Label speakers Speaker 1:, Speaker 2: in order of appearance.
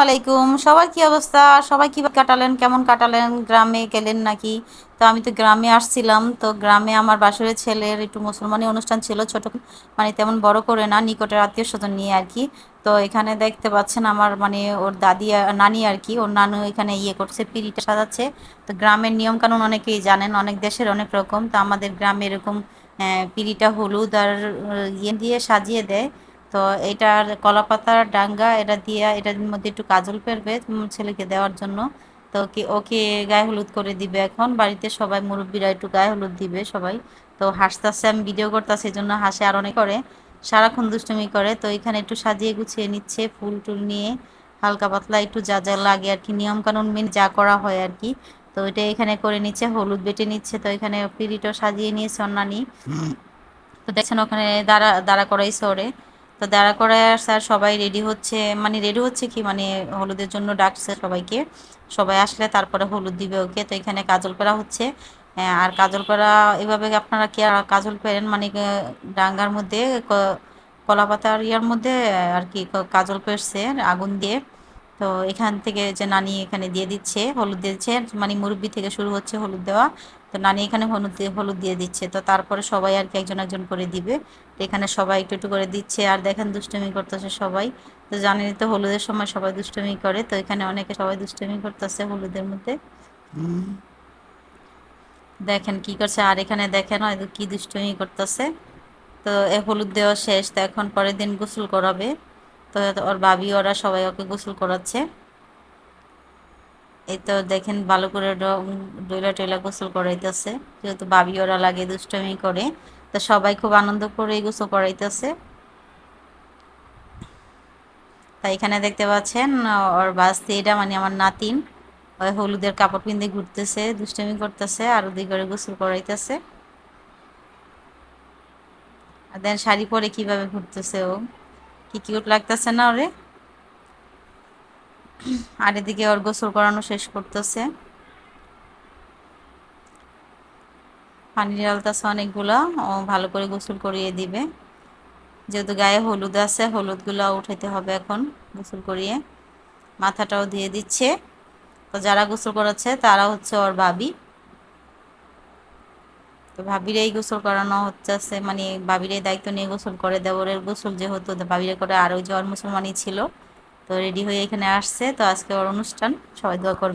Speaker 1: আলাইকুম। সবার কি অবস্থা? সবাই কি কাটালেন? কেমন কাটালেন? গ্রামে গেলেন নাকি? তো আমি তো গ্রামে আসছিলাম। তো গ্রামে আমার বাসরের ছেলের একটু মুসলমানি অনুষ্ঠান ছিল ছোট মানে তেমন বড় করে না, নিকটের আত্মীয় স্বজন নিয়ে আর কি। তো এখানে দেখতে পাচ্ছেন আমার মানে ওর দাদি নানি আর কি, ওর নানু এখানে ইয়ে করছে, পিড়িটা সাজাচ্ছে। তো গ্রামের নিয়ম কানুন অনেকেই জানেন, অনেক দেশের অনেক রকম। তো আমাদের গ্রামে এরকম পিড়িটা হলুদ আর ইয়ে দিয়ে সাজিয়ে দেয়। তো এটার কলা পাতার ডাঙ্গা, এটা দিয়ে এটার মধ্যে একটু কাজল পেরবে ছেলেকে দেওয়ার জন্য। তো কি, ওকে গায়ে হলুদ করে দিবে এখন। বাড়িতে সবাই মুরব্বীরা একটু গায়ে হলুদ দিবে সবাই। তো হাসতেছে, আমি ভিডিও করতেছি, এই জন্য হাসে আর অনেক করে। সারাক্ষণ দুষ্টুমি করে। তো এখানে একটু সাজিয়ে গুছিয়ে নিচ্ছে, ফুল টুল নিয়ে। হালকা পাতলা একটু যা যা লাগে আর কি নিয়ম কানুন মেনে যা করা হয় আর কি। তো এটা এখানে করে নিচ্ছে, হলুদ বেটে নিচ্ছে। তো এখানে পিড়িটাও সাজিয়ে নিয়েছে অন্যানি তো দেখছেন ওখানে দাঁড়া দাঁড়া করাইছে ওরে। তো দাঁড়া করে স্যার সবাই রেডি হচ্ছে। মানে রেডি হচ্ছে কি? মানে হলুদের জন্য ডাকছে সবাইকে। সবাই আসলে তারপরে হলুদ দিবে ওকে। তো এখানে কাজল করা হচ্ছে আর কাজল করা এভাবে আপনারা কি কাজল পেরেন? মানে ডাঙ্গার মধ্যে কলা পাতার ইয়ার মধ্যে আর কি, কাজল পেরছে, আগুন দিয়ে। তো এখান থেকে যে নানি এখানে দিয়ে দিচ্ছে হলুদ দিয়ে দিচ্ছে মানে মুরব্বি থেকে শুরু হচ্ছে হলুদ দেওয়া। তো নানি এখানে হলুদ হলুদ দিয়ে দিচ্ছে। তো তারপরে সবাই আর কি একজন একজন করে দিবে। তো এখানে সবাই একটু একটু করে দিচ্ছে। আর দেখেন দুষ্টমি করতেছে সবাই। তো জানেনই তো হলুদের সময় সবাই দুষ্টমি করে। তো এখানে অনেকে সবাই দুষ্টমি করতেছে হলুদের মধ্যে। দেখেন কি করছে। আর এখানে দেখেন হয়তো কি দুষ্টমি করতেছে। তো হলুদ দেওয়া শেষ। তো এখন পরের দিন গোসল করাবে। তো ওর বাবি, ওরা সবাই ওকে গোসল করাচ্ছে। এই তো দেখেন ভালো করে ডইলা টইলা গোসল করাইতেছে। যেহেতু বাবি ওরা লাগে দুষ্টমি করে, তো সবাই খুব আনন্দ করে গোসল করাইতেছে। তাই এখানে দেখতে পাচ্ছেন, ওর বাস্তি, এটা মানে আমার নাতিন, ওই হলুদের কাপড় পিন্দে ঘুরতেছে, দুষ্টমি করতেছে আর ওদিক করে গোসল করাইতেছে। আর দেন শাড়ি পরে কীভাবে ঘুরতেছে ও। কি কিউট লাগতেছে না ওরে? আর এদিকে ওর গোসল করানো শেষ করতেছে। পানি ঢালতেছে অনেকগুলো, ও ভালো করে গোসল করিয়ে দিবে। যেহেতু গায়ে হলুদ আছে, হলুদগুলো উঠাইতে হবে এখন গোসল করিয়ে। মাথাটাও দিয়ে দিচ্ছে। তো যারা গোসল করাচ্ছে, তারা হচ্ছে ওর ভাবি। তো ভাবিরাই গোসল করানো হচ্ছে মানে ভাবিরাই দায়িত্ব নিয়ে গোসল করে দেবরের গোসল যেহেতু ভাবিরে করে আর ওই যে ওর মুসলমানই ছিল, তো রেডি হয়ে এখানে আসছে, তো আজকে ওর অনুষ্ঠান, সবাই দোয়া করবে